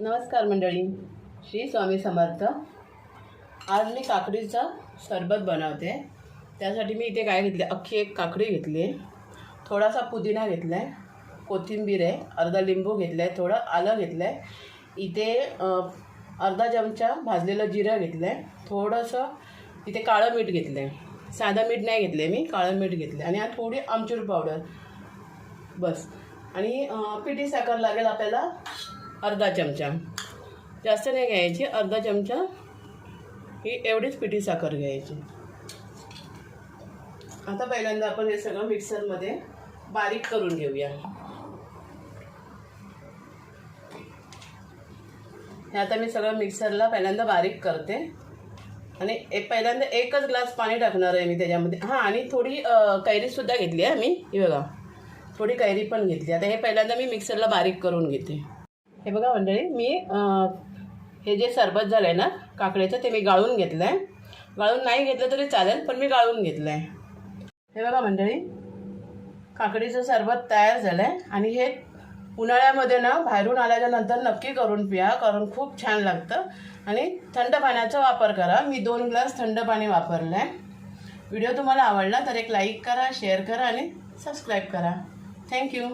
नमस्कार मंडळी श्री स्वामी समर्थ. आज मी काकडीचा सरबत बनवते. त्यासाठी मी इथे काय घेतले अख्खी एक काकडी घेतली आहे. थोडासा पुदिना घेतला आहे कोथिंबीर आहे अर्धा लिंबू घेतला आहे थोडं आलं घेतलं आहे इथे अर्धा चमचा भाजलेलं जिरं घेतलं आहे थोडंसं इथे काळं मीठ घेतलं आहे साधं मीठ नाही घेतलं आहे मी काळं मीठ घेतलं आहे आणि आता थोडी आमचूर पावडर. बस. आणि पिठी साखर लागेल आपल्याला. अर्धा चमचा. जास्त नाही घ्यायची अर्धा चमचा ही एवढीच पिठी साखर घ्यायची. आता पहिल्यांदा आपण हे सगळं मिक्सरमध्ये बारीक करून घेऊया. हे आता मी सगळं मिक्सरला पहिल्यांदा बारीक करते. आणि एक पहिल्यांदा एकच ग्लास पाणी टाकणार आहे मी त्याच्यामध्ये. हां आणि थोडी कैरीसुद्धा घेतली आहे मी. हे बघा थोडी कैरी पण घेतली आता हे पहिल्यांदा मी मिक्सरला बारीक करून घेते. हे बघा मंडळी मी हे जे सरबत झालं आहे ना काकडीचं ते मी गाळून घेतलं आहे गाळून नाही घेतलं तरी चालेल पण मी गाळून घेतलं आहे हे बघा मंडळी काकडीचं सरबत तयार झालं आहे आणि हे उन्हाळ्यामध्ये ना बाहेरून आल्याच्यानंतर नक्की करून पिया कारण खूप छान लागतं. आणि थंड पाण्याचा वापर करा. मी दोन ग्लास थंड पाणी वापरलं आहे व्हिडिओ तुम्हाला आवडला तर एक लाईक करा शेअर करा आणि सबस्क्राईब करा. थँक्यू.